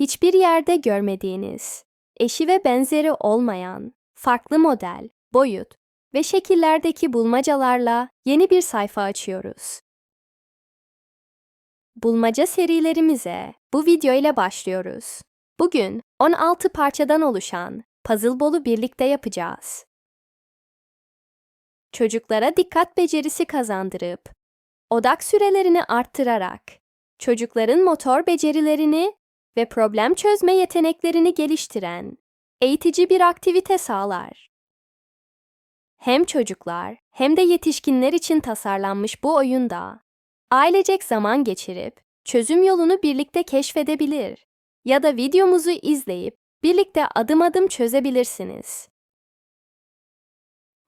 hiçbir yerde görmediğiniz, eşi ve benzeri olmayan, farklı model, boyut ve şekillerdeki bulmacalarla yeni bir sayfa açıyoruz. Bulmaca serilerimize bu video ile başlıyoruz. Bugün 16 parçadan oluşan puzzle bolu birlikte yapacağız. Çocuklara dikkat becerisi kazandırıp, odak sürelerini arttırarak, çocukların motor becerilerini ve problem çözme yeteneklerini geliştiren eğitici bir aktivite sağlar. Hem çocuklar hem de yetişkinler için tasarlanmış bu oyunda ailecek zaman geçirip çözüm yolunu birlikte keşfedebilir ya da videomuzu izleyip birlikte adım adım çözebilirsiniz.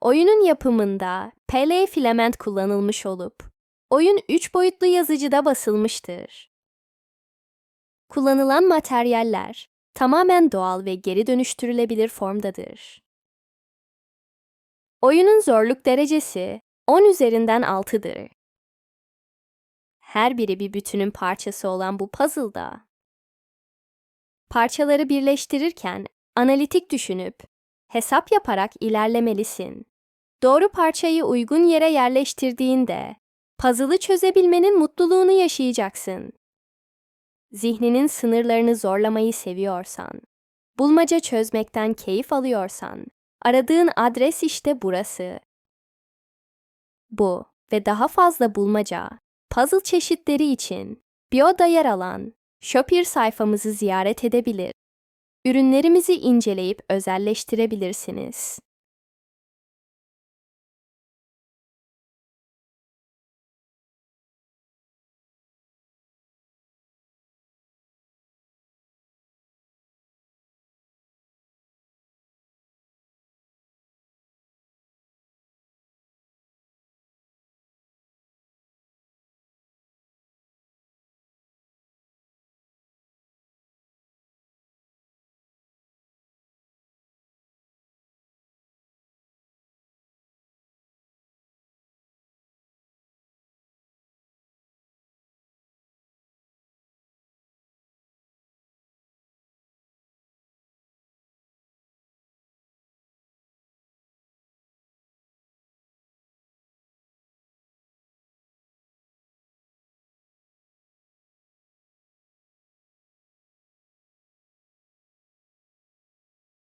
Oyunun yapımında PLA filament kullanılmış olup, oyun 3 boyutlu yazıcıda basılmıştır. Kullanılan materyaller tamamen doğal ve geri dönüştürülebilir formdadır. Oyunun zorluk derecesi 10 üzerinden 6'dır. Her biri bir bütünün parçası olan bu puzzle'da parçaları birleştirirken analitik düşünüp hesap yaparak ilerlemelisin. Doğru parçayı uygun yere yerleştirdiğinde puzzle'ı çözebilmenin mutluluğunu yaşayacaksın. Zihninin sınırlarını zorlamayı seviyorsan, bulmaca çözmekten keyif alıyorsan, aradığın adres işte burası. Bu ve daha fazla bulmaca, puzzle çeşitleri için Bio'da yer alan Shopper sayfamızı ziyaret edebilir. Ürünlerimizi inceleyip özelleştirebilirsiniz.